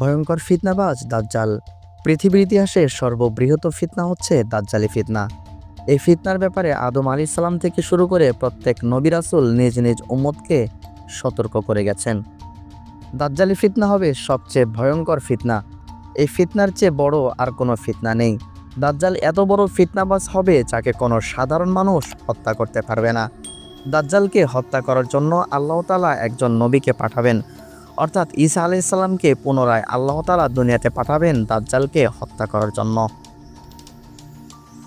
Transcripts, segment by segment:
ভয়ঙ্কর ফিতনাবাজ দাজ্জাল। পৃথিবীর ইতিহাসে সর্ববৃহৎ ফিতনা হচ্ছে দাজ্জালি ফিতনা। এই ফিতনার ব্যাপারে আদম আলী সালাম থেকে শুরু করে প্রত্যেক নবী রাসুল নিজ নিজ উম্মতকে সতর্ক করে গেছেন। দাজ্জালি ফিতনা হবে সবচেয়ে ভয়ঙ্কর ফিতনা। এই ফিতনার চেয়ে বড় আর কোনো ফিতনা নেই। দাজ্জাল এত বড় ফিতনাবাজ হবে যাকে কোনো সাধারণ মানুষ হত্যা করতে পারবে না। দাজ্জালকে হত্যা করার জন্য আল্লাহ তালা একজন নবীকে পাঠাবেন। অর্থাৎ ঈসা আলাইসাল্লামকে পুনরায় আল্লাহ তালা দুনিয়াতে পাঠাবেন দাজ্জালকে হত্যা করার জন্য।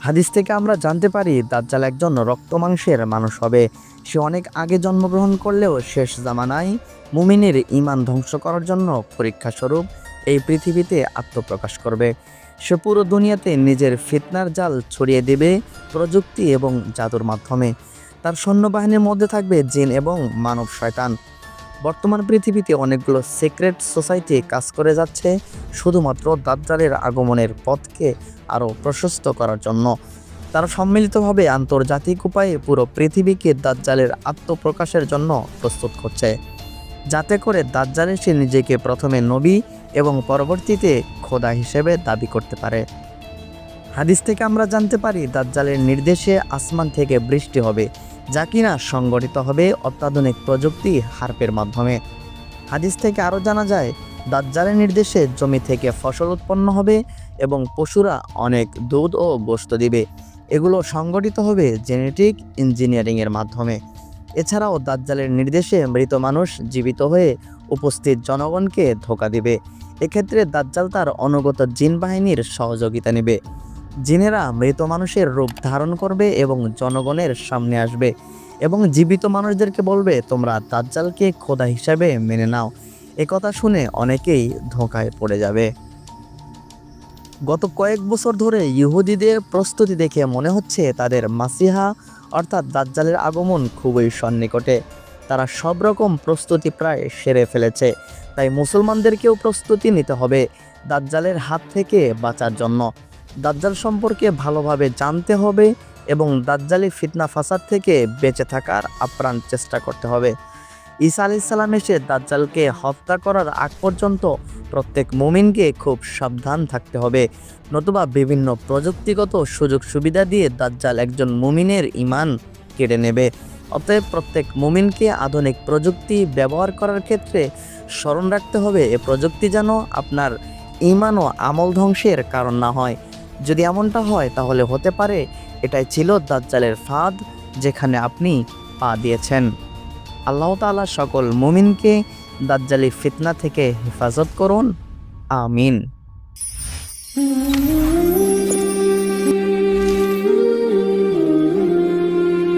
হাদিস থেকে আমরা জানতে পারি, দাজ্জাল একজন রক্ত মাংসের মানুষ হবে। সে অনেক আগে জন্মগ্রহণ করলেও শেষ জামানায় মুমিনের ইমান ধ্বংস করার জন্য পরীক্ষা স্বরূপ এই পৃথিবীতে আত্মপ্রকাশ করবে। সে পুরো দুনিয়াতে নিজের ফিতনার জাল ছড়িয়ে দেবে প্রযুক্তি এবং জাদুর মাধ্যমে। তার সৈন্যবাহিনীর মধ্যে থাকবে জিন এবং মানব শয়তান। বর্তমান পৃথিবীতে অনেকগুলো সিক্রেট সোসাইটি কাজ করে যাচ্ছে, শুধুমাত্র দাজ্জালের আগমনের পথকে আরও প্রশস্ত করার জন্য। তারা সম্মিলিতভাবে আন্তর্জাতিক উপায়ে পুরো পৃথিবীকে দাজ্জালের আত্মপ্রকাশের জন্য প্রস্তুত করছে। যাতে করে দাজ্জালে সে নিজেকে প্রথমে নবী এবং পরবর্তীতে খোদা হিসেবে দাবি করতে পারে। হাদিস থেকে আমরা জানতে পারি, দাজ্জালের নির্দেশে আসমান থেকে বৃষ্টি হবে। যা কিনা সংগঠিত হবে অত্যাধুনিক প্রযুক্তি হার্পের মাধ্যমে। হাদিস থেকে আরও জানা যায়, দাজ্জালের নির্দেশে জমি থেকে ফসল উৎপন্ন হবে এবং পশুরা অনেক দুধ ও গোস্ত দিবে। এগুলো সংগঠিত হবে জেনেটিক ইঞ্জিনিয়ারিংয়ের মাধ্যমে। এছাড়াও দাজ্জালের নির্দেশে মৃত মানুষ জীবিত হয়ে উপস্থিত জনগণকে ধোকা দিবে। এক্ষেত্রে দাজ্জাল তার অনুগত জিন বাহিনীর সহযোগিতা নেবে। জিনেরা মৃত মানুষের রূপ ধারণ করবে এবং জনগণের সামনে আসবে এবং জীবিত মানুষদেরকে বলবে, তোমরা দাজ্জালকে খোদা হিসাবে মেনে নাও। একথা শুনে অনেকেই ধোঁকায় পড়ে যাবে। গত কয়েক বছর ধরে ইহুদিদের প্রস্তুতি দেখে মনে হচ্ছে তাদের মাসিহা, অর্থাৎ দাজ্জালের আগমন খুবই সন্নিকটে। তারা সব রকম প্রস্তুতি প্রায় সেরে ফেলেছে। তাই মুসলমানদেরকেও প্রস্তুতি নিতে হবে দাজ্জালের হাত থেকে বাঁচার জন্য। দাজ্জাল সম্পর্কে ভালোভাবে জানতে হবে এবং দাজ্জালি ফিতনা ফাসাদ থেকে বেঁচে থাকার আপ্রাণ চেষ্টা করতে হবে। ঈসা আলি সাল্লাম এসে দাজ্জালকে হত্যা করার আগ পর্যন্ত প্রত্যেক মুমিনকে খুব সাবধান থাকতে হবে। নতুবা বিভিন্ন প্রযুক্তিগত সুযোগ সুবিধা দিয়ে দাজ্জাল একজন মুমিনের ইমান কেড়ে নেবে। অতএব প্রত্যেক মুমিনকে আধুনিক প্রযুক্তি ব্যবহার করার ক্ষেত্রে স্মরণ রাখতে হবে, এ প্রযুক্তি যেন আপনার ইমান ও আমল ধ্বংসের কারণ না হয়। যদি এমনটা হয়, তাহলে হতে পারে এটাই ছিল দাজ্জালের ফাঁদ যেখানে আপনি পা দিয়েছেন আল্লাহ তালা সকল মুমিনকে দাজ্জালি ফিতনা থেকে হেফাজত করুন আমিন.